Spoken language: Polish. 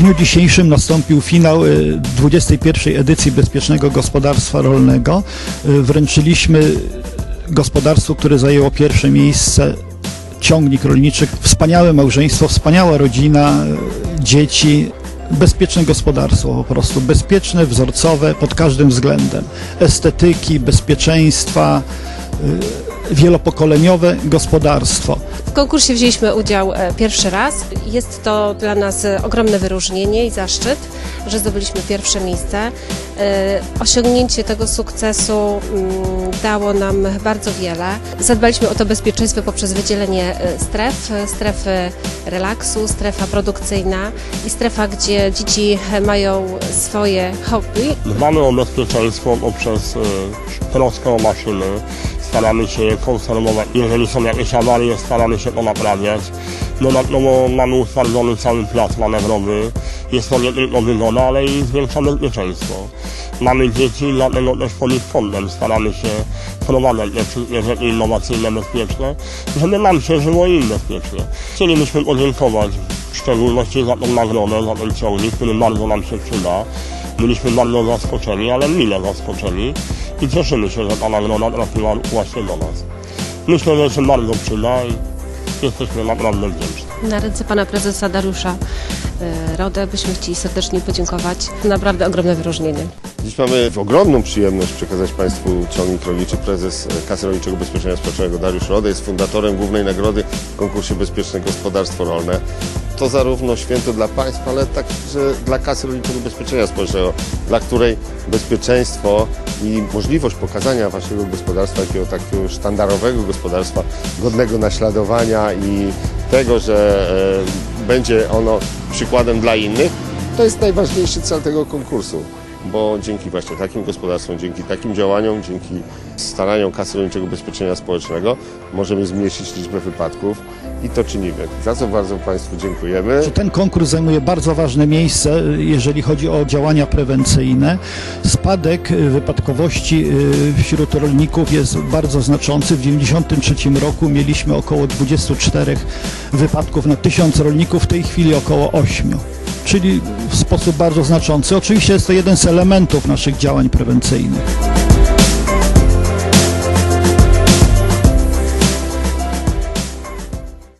dniu dzisiejszym nastąpił finał y, 21. edycji Bezpiecznego Gospodarstwa Rolnego. Y, Wręczyliśmy gospodarstwu, które zajęło pierwsze miejsce, ciągnik rolniczy. Wspaniałe małżeństwo, wspaniała rodzina, y, dzieci. Bezpieczne gospodarstwo po prostu, bezpieczne, wzorcowe pod każdym względem. Estetyki, bezpieczeństwa, y, wielopokoleniowe gospodarstwo. W konkursie wzięliśmy udział e, pierwszy raz. Jest to dla nas e, ogromne wyróżnienie i zaszczyt, że zdobyliśmy pierwsze miejsce. E, Osiągnięcie tego sukcesu mm, dało nam bardzo wiele. Zadbaliśmy o to bezpieczeństwo poprzez wydzielenie stref, strefy relaksu, strefa produkcyjna i strefa, gdzie dzieci mają swoje hobby. Dbamy o bezpieczeństwo poprzez troskę o maszyny. Staramy się je konserwować. Jeżeli są jakieś awarie, staramy się to naprawiać. Dodatkowo mamy utwardzony cały plac manewrowy. Jest to nie tylko wygoda, ale i zwiększa bezpieczeństwo. Mamy dzieci, dlatego też pod ich kątem staramy się wprowadzać te wszystkie rzeczy innowacyjne, bezpieczne, żeby nam się żyło im bezpiecznie. Chcielibyśmy podziękować w szczególności za tą nagrodę, za ten ciągnik, który bardzo nam się przyda. Byliśmy bardzo zaskoczeni, ale mile zaskoczeni i cieszymy się, że ta nagroda trafiła właśnie do nas. Myślę, że się bardzo przyda i jesteśmy naprawdę wdzięczni. Na ręce pana prezesa Dariusza e, Rodę byśmy chcieli serdecznie podziękować. Naprawdę ogromne wyróżnienie. Dziś mamy ogromną przyjemność przekazać Państwu ciągnik rolniczy. Prezes Kasy Rolniczego Ubezpieczenia Społecznego Dariusz Rode jest fundatorem głównej nagrody w konkursie Bezpieczne Gospodarstwo Rolne. To zarówno święto dla Państwa, ale także dla Kasy Rolniczego Ubezpieczenia Społecznego, dla której bezpieczeństwo i możliwość pokazania Waszego gospodarstwa, jakiego takiego sztandarowego gospodarstwa, godnego naśladowania i tego, że e, będzie ono przykładem dla innych, to jest najważniejszy cel tego konkursu bo dzięki właśnie takim gospodarstwom, dzięki takim działaniom, dzięki staraniom Kasy Rolniczego Ubezpieczenia Społecznego możemy zmniejszyć liczbę wypadków i to czynimy. Za co bardzo Państwu dziękujemy. ten konkurs zajmuje bardzo ważne miejsce, jeżeli chodzi o działania prewencyjne. Spadek wypadkowości y, wśród rolników jest bardzo znaczący. W 1993 roku mieliśmy około 24 wypadków na 1000 rolników, w tej chwili około 8. Czyli w sposób bardzo znaczący. Oczywiście jest to jeden z elementów naszych działań prewencyjnych.